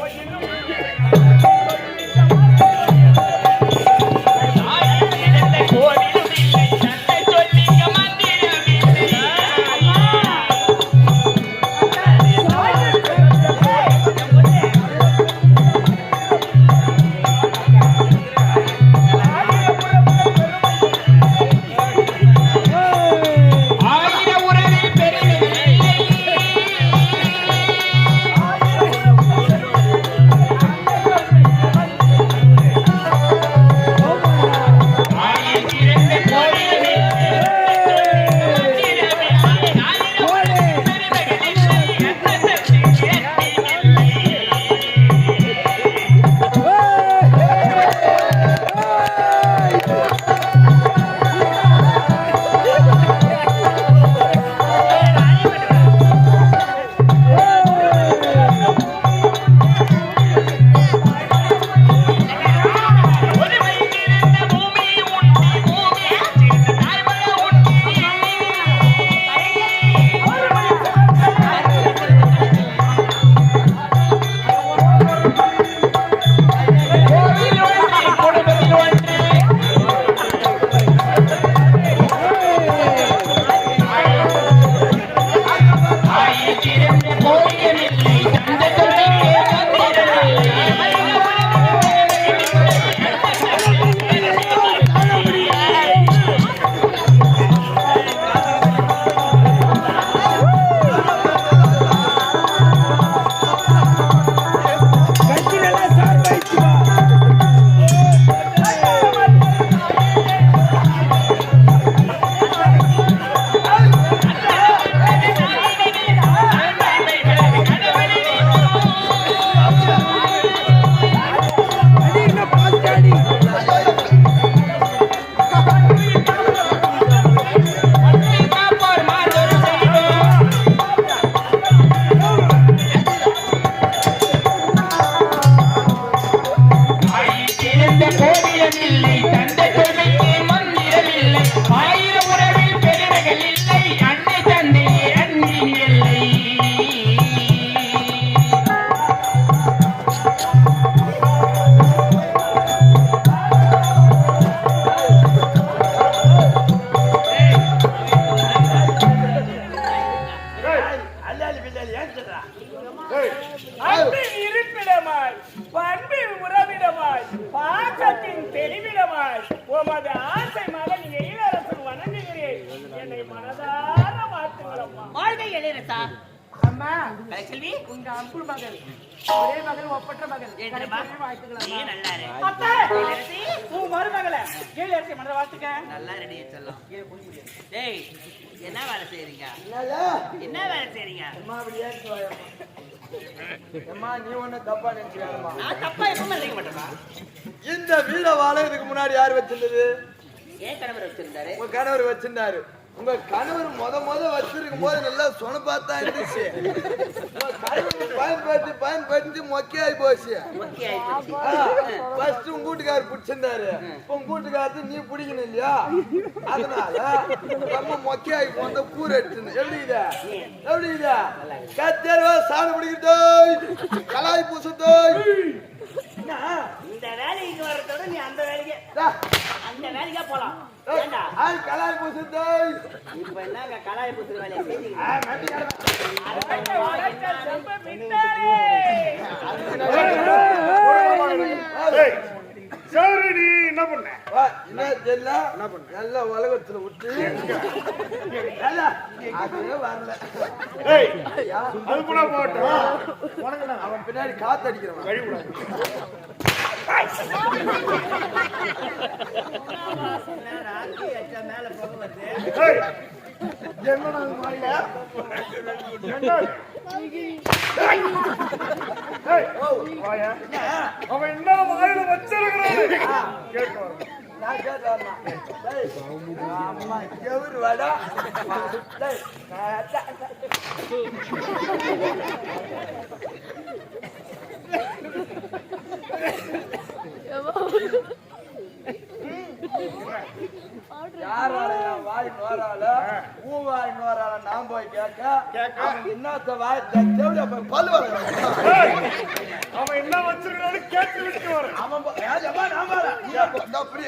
hoje não. É. வாழ்க இளையரசா அம்மா கலைச்செல்வி உங்க அன்பு மகள். ஒரே மகள் ஒப்பற்ற மகள். உன் மருமகளை. எழிலரசி மனதை வாழ்த்துக்க. நல்லா ரெடியா செல்லம் டேய் என்ன வேலை செய்றீங்க? என்ன வேலை செய்றீங்க? அம்மா நீ ஒண்ணு தப்பா நினைச்சுக்காதம்மா நான் தப்பா எப்பவும் நினைக்க மாட்டேமா இந்த வீட வாழறதுக்கு முன்னாடி யார் வச்சிருந்தது? ஏன் கணவர் வச்சிருந்தாரு. உங்க கணவர் வச்சிருந்தாரு. உங்க கணவர் முத முத வச்சிருக்கும் போது நல்லா சொனப்பாத்தா இருந்துச்சு. உங்க கணவர் பயன்படுத்தி பயன்படுத்தி மொக்கையாகி போச்சு. ஃபர்ஸ்ட் உங்க வீட்டுக்காரர் பிடிச்சிருந்தாரு. இப்ப உங்க வீட்டுக்காரத்து நீ பிடிக்கணும் இல்லையா? அதனால ரொம்ப மொக்கையாகி போந்த கூறு எடுத்துன்னு. எப்படி இதா எப்படி இதா கத்தேர்வா சாணம் பிடிக்கிறதோய் கலாய் பூசத்தோய். இந்த வேலைக்கு வர்றதோட நீ அந்த வேலைக்கு அந்த வேலைக்கா போலாம். கலாய் பூசத்தோய் இப்ப என்னங்க கலாய புத்துற வேலையை பின்னாலே. சரி நீ என்ன பண்ண என்ன தெரியல எல்லாம் உலகத்துல விட்டு வரல அது கூட போட்டோம் அவன் பின்னாடி காத்தடிக்கிறவன் கழி விடாது ராத்திரி அடிச்சா மேல போக வருது ஏய் என்னடா இது வாயில? என்ன? ஏய், வாயா. அவன் என்ன வாயில வச்சிருக்கிறான் கேட்க அம்மா எவரு வாடா டேய், கேட்டா. யாரால என் வாய் நோரால ஊ வாய் நோரால நான் என்னத்த வாய் தெவிட பல்லு வர அவன் என்ன வச்சிருக்கான்னு கேட்டு விட்டு வரேன் அவன் ஜப்பா, நான் வரேன். நீ அப்போ, இந்தா இப்படி.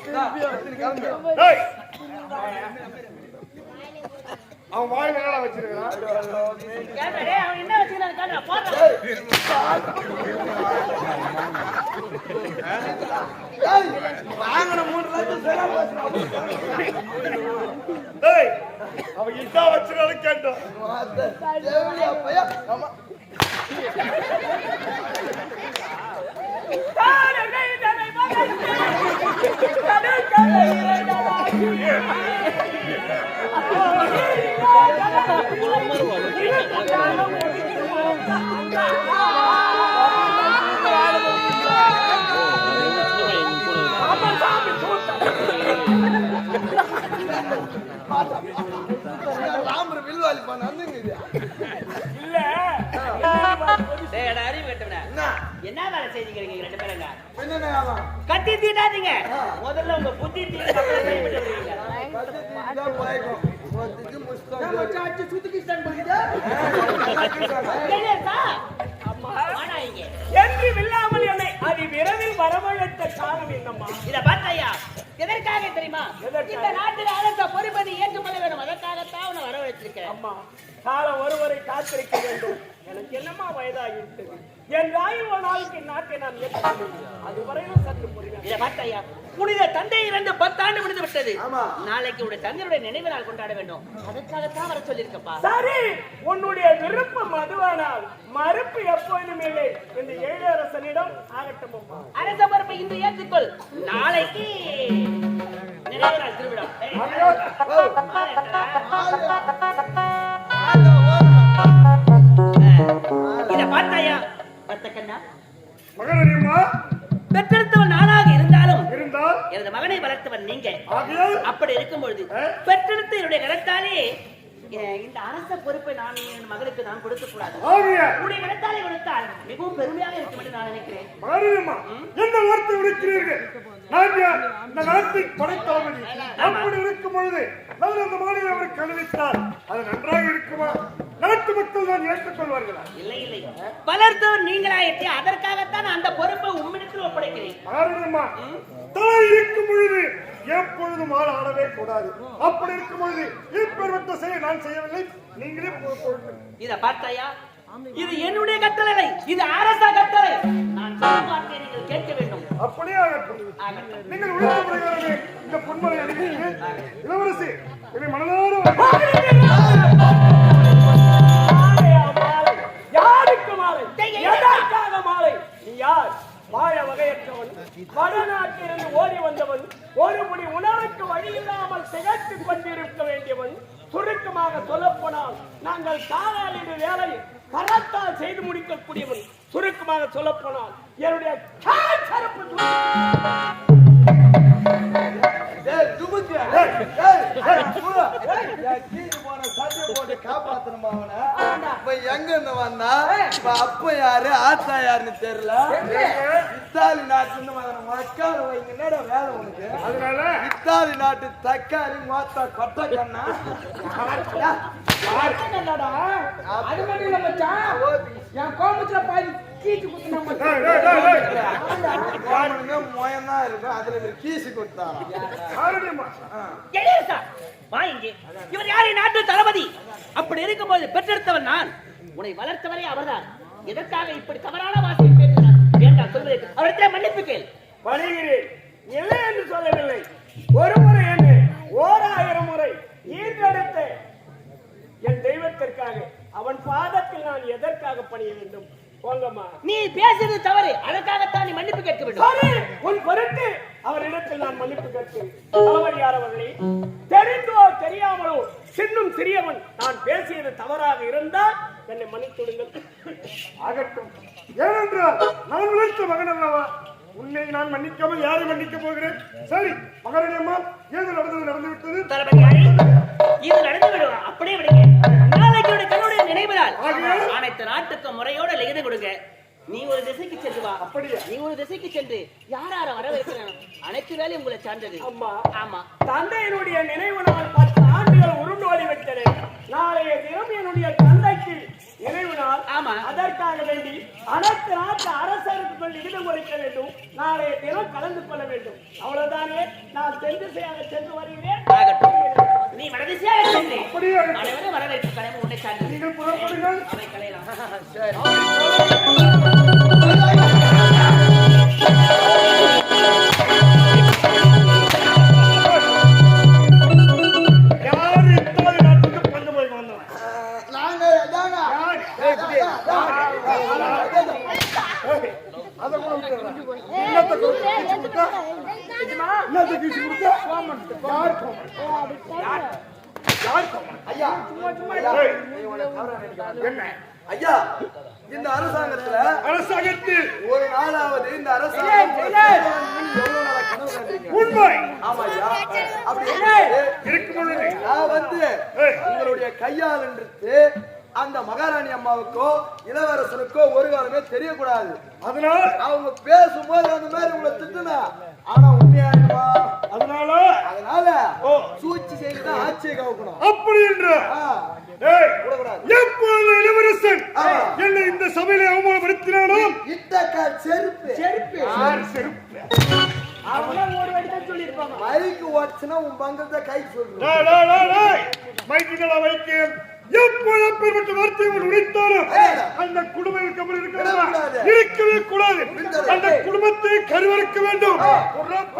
இந்தா, இப்படி கிளம்பு. டேய். அவன் வாயில என்னடா வச்சிருக்கான் அவன் என்ன வச்சுக்கிறான்னு காட்டுடா, வாங்கின மூணு லட்சம் செலவு வச்சு டேய் அவன் என்ன வச்சிருக்கான்னு கேட்டான். ஆமா. ராமர் என்ன வேலை செய்தீங்க ரெண்டு பேருங்க என்னண்ணே கத்தி தீட்டாதீங்க முதல்ல உங்க புத்தி தீட்டு கணேசா, வாடா இங்க. என்று வில்லாமல் என்னை அது விரைவில் வரவழைத்த காரணம் என்னம்மா? இத பார்த்தாயா? எதற்காக தெரியுமா? இந்த நாட்டில் அரச பொறுப்பதை ஏற்றுக்கொள்ள வேண்டும். அதற்காகத்தான் உன்னை வரவழைச்சிருக்கேன் அம்மா காலம் ஒருவரை காத்திருக்க வேண்டும். எனக்கு என்னம்மா வயதாகிவிட்டது? என் ஆயுள் நாளுக்கு நாட்டை நான் ஏற்றுக்கொள்வேன் அதுவரையிலும் சற்று புரியும் இத பார்த்தாயா? புனித தந்தை இறந்து பத்தாண்டு முடிந்து விட்டது. ஆமா. நாளைக்கு உடைய தந்தையுடைய நினைவு நாள் கொண்டாட வேண்டும். அதற்காகத்தான் வர சொல்லியிருக்கப்பா. சரி உன்னுடைய விருப்பம் அதுவானால் மறுப்பு எப்போதும் இல்லை இந்த ஏழரசனிடம் ஆகட்டும் அம்மா அரச பொறுப்பை இன்று ஏற்றுக்கொள். நாளைக்கு நினைவு நாள் திருவிழா இத பார்த்தாயா பத்த கண்ணா மகனடியம்மா வளர்த்தவன் நீங்க அப்படி இருக்கும் பொழுது பெற்றெடுத்து என்னுடைய கரத்தாலே இந்த அரச பொறுப்பை நான் என் மகளுக்கு நான் கொடுக்க கூடாது. உடைய கரத்தாலே கொடுத்தால் மிகவும் பெருமையாக இருக்கும் என்று நான் நினைக்கிறேன். என்ன வார்த்தை விடுக்கிறீர்கள். நாங்கள் இந்த நாட்டை படைத்தளபதி அப்படி இருக்கும் பொழுது நான் அந்த மாநில அவருக்கு அறிவித்தால் அது நன்றாக இருக்குமா? நாட்டு மக்கள் தான் ஏற்றுக்கொள்வார்களா? இல்லை இல்லை. வளர்த்தவர் நீங்களாயிட்டு அதற்காகத்தான் அந்த பொறுப்பை உம்மிடத்தில் ஒப்படைக்கிறேன். மகனடியம்மா தாய் இருக்கும் பொழுது ஆள் ஆடவே கூடாது. அப்படி இருக்கும் பொழுது செயல் நான் செய்யவில்லை. நீங்களே இத பார்த்தாயா? இது என்னுடைய கட்டளை. இது அரச கட்டளை. நான் சொல்லும் வார்த்தையை நீங்கள் கேட்க வேண்டும். அப்படியே ஆகட்டும். நீங்கள் உழைத்த பிரகாரமே இந்த பொன்மலை அணிவித்து இளவரசி இதை மனதார சொல்லப்போனால் நாங்கள் காலாளிடு வேலை கரத்தால் செய்து முடிக்கக்கூடியவன் சுருக்கமாக சொல்லப்போனால் என்னுடைய கால் சரப்பு டேய், துபுக்கு. டேய், டேய், புரு. என் கீழே போன சட்டையை போட்டு காப்பாத்தணுமா அவனை? எங்க இருந்து வந்தா? அப்ப யாரு, ஆத்தா யாருன்னு தெரியல. இத்தாலி நாட்டுல உக்கார வைங்க. என்னடா வேலை உனக்கு? அதனால? இத்தாலி நாட்டு தக்காளி மொத்த கொட்டை கண்ணா என்னடா அது மட்டும் இல்ல மச்சான் என் கோபத்துல பாதி கீச்சு குத்துனா மச்சான் மொயனா இருக்கும் அதுல இவர் கீசி கொடுத்தாராம் மகனடியம்மா, எழிலரசா, வா இங்கே. இவர் யாரை? நாட்டு தளபதி. அப்படி இருக்கும்போது பெற்றெடுத்தவன் நான். உன்னை வளர்த்தவரே அவர்தான். எதற்காக இப்படி தவறான வார்த்தையை பேசுகிறார் வேண்டாம் சொல்வதற்கு அவரிடத்தில் மன்னிப்பு கேள். வருகிறேன். இல்லை என்று சொல்லவில்லை. ஒரு முறை என்று ஓர் ஆயிரம் முறை ஈன்றெடுத்த என் தெய்வத்திற்காக அவன் பாதத்தில் நான் எதற்காக பணிய வேண்டும்? போங்கம்மா. நீ பேசுறது தவறு. அதற்காகத்தான் நீ மன்னிப்பு கேட்க வேண்டும். சரி உன் பொருட்டு அவரிடத்தில் நான் மன்னிப்பு கேட்கிறேன். தளபதியார் அவர்களே தெரிந்தோ தெரியாமலோ சின்னும் சிறியவன் நான் பேசியது தவறாக இருந்தால் என்னை மன்னித்துடுங்கள் ஆகட்டும். ஏனென்றால் நான் உழைத்த மகன் அல்லவா? உன்னை நான் மன்னிக்காமல் யாரை மன்னிக்க போகிறேன்? சரி மகனடியம்மா ஏது நடந்தது நடந்து விட்டது? இது நடந்து விடுவா அப்படியே விடுங்க. நாளைக்கு உடைய கண்ணுடைய நினைவு நாள் ஆகையால்? அனைத்து நாட்டுக்கு முறையோட லிகிதம் கொடுங்க. நீ ஒரு திசைக்கு சென்று வா. அப்படியா? நீ ஒரு திசைக்கு சென்று யார் யார வர வைக்கிறானோ அனைத்து வேலையும் உங்களை சார்ந்தது. அம்மா ஆமா. தந்தையினுடைய நினைவு நாள் பத்து ஆண்டுகள் உருண்டோடி விட்டது. நாளைய தினம் என்னுடைய தந்தைக்கு நாள் ஆமா. அதற்காக வேண்டி அனைத்து நாட்டு அரசர்கள் விகிதம் குறைக்க வேண்டும். நாளைய தினம் கலந்து கொள்ள வேண்டும். அவ்வளவுதானே? நான் தென் திசையாக சென்று வருகிறேன். நீ வடதிசையாக சென்று. அப்படியே. அனைவரும் வரவேற்று கடமை உன்னை சார்ந்து நீங்கள் புறப்படுங்கள். அவை கலையலாம் அதை கூட விட்டுடுறேன். இன்னத்தை கொடு- கொடுத்தா? இன்னத்தை கிச்சு கொடுத்தா? யார் யார் ஐயா என்ன ஐயா இந்த அரசாங்கத்துல அரசாங்கத்தில் ஒரு நாளாவது இந்த அரசாங்கம் உண்மை ஆமா ஐயா அப்படி இருக்கும்போது நான் வந்து உங்களுடைய கையால் என்று அந்த மகாராணி அம்மாவுக்கோ இளவரசனுக்கோ ஒரு காலமே தெரியக்கூடாது. அதனால் அவங்க பேசும்போது அந்த மாதிரி உங்களை திட்டுனா ஆனா உண்மையாயிருமா அதனால அதனால. சூழ்ச்சி செய்து ஆட்சியை கவுக்கணும். அப்படி என்று எப்பொழுது இளவரசன். என்னை இந்த சபையில அவமானப்படுத்தினாலும் இட்ட கால் செருப்பு. செருப்பு. செருப்பு. மைக்கு ஓட்டுச்சுன்னா உன் பங்கத்தை கை டேய். மைக்குகளா வைக்கு எப்பொழுது அப்பேற்பட்ட வார்த்தை. அந்த குடும்பம் இருக்க விடக்கூடாது. இருக்கவே கூடாது. அந்த குடும்பத்தை கருவறுக்க வேண்டும்.